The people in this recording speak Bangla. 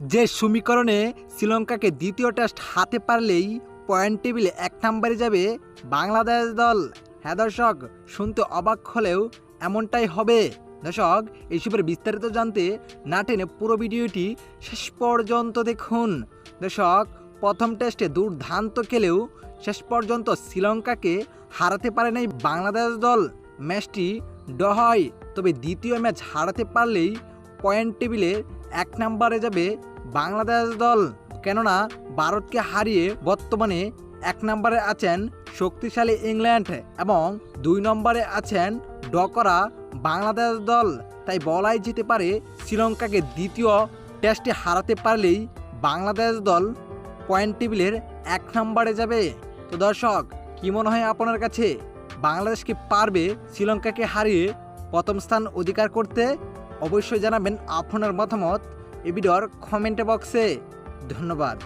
যে সমীকরণে শ্রীলঙ্কাকে দ্বিতীয় টেস্ট হাতে পারলেই পয়েন্ট টেবিলে এক নম্বরে যাবে বাংলাদেশ দল। হ্যাঁ দর্শক, শুনতে অবাক হলেও এমনটাই হবে। দর্শক এইসবের বিস্তারিত জানতে না টেনে পুরো ভিডিওটি শেষ পর্যন্ত দেখুন। দর্শক, প্রথম টেস্টে দুর্দান্ত খেলেও শেষ পর্যন্ত শ্রীলঙ্কাকে হারাতে পারে নাই বাংলাদেশ দল। ম্যাচটি ড হয়, তবে দ্বিতীয় ম্যাচ হারাতে পারলেই পয়েন্ট টেবিলে এক নম্বরে যাবে বাংলাদেশ দল, কেননা ভারতকে হারিয়ে বর্তমানে এক নম্বরে আছেন শক্তিশালী ইংল্যান্ড এবং দুই নম্বরে আছেন ডকরা বাংলাদেশ দল। তাই বলাই যেতে পারে শ্রীলঙ্কাকে দ্বিতীয় টেস্টে হারাতে পারলেই বাংলাদেশ দল পয়েন্ট টেবিলের এক নম্বরে যাবে। তো দর্শক, কি মনে হয় আপনার কাছে? বাংলাদেশ কি পারবে শ্রীলঙ্কাকে হারিয়ে প্রথম স্থান অধিকার করতে? অবশ্যই জানাবেন আপনার মতামত। এই ভিডিওর কমেন্ট বক্সে ধন্যবাদ।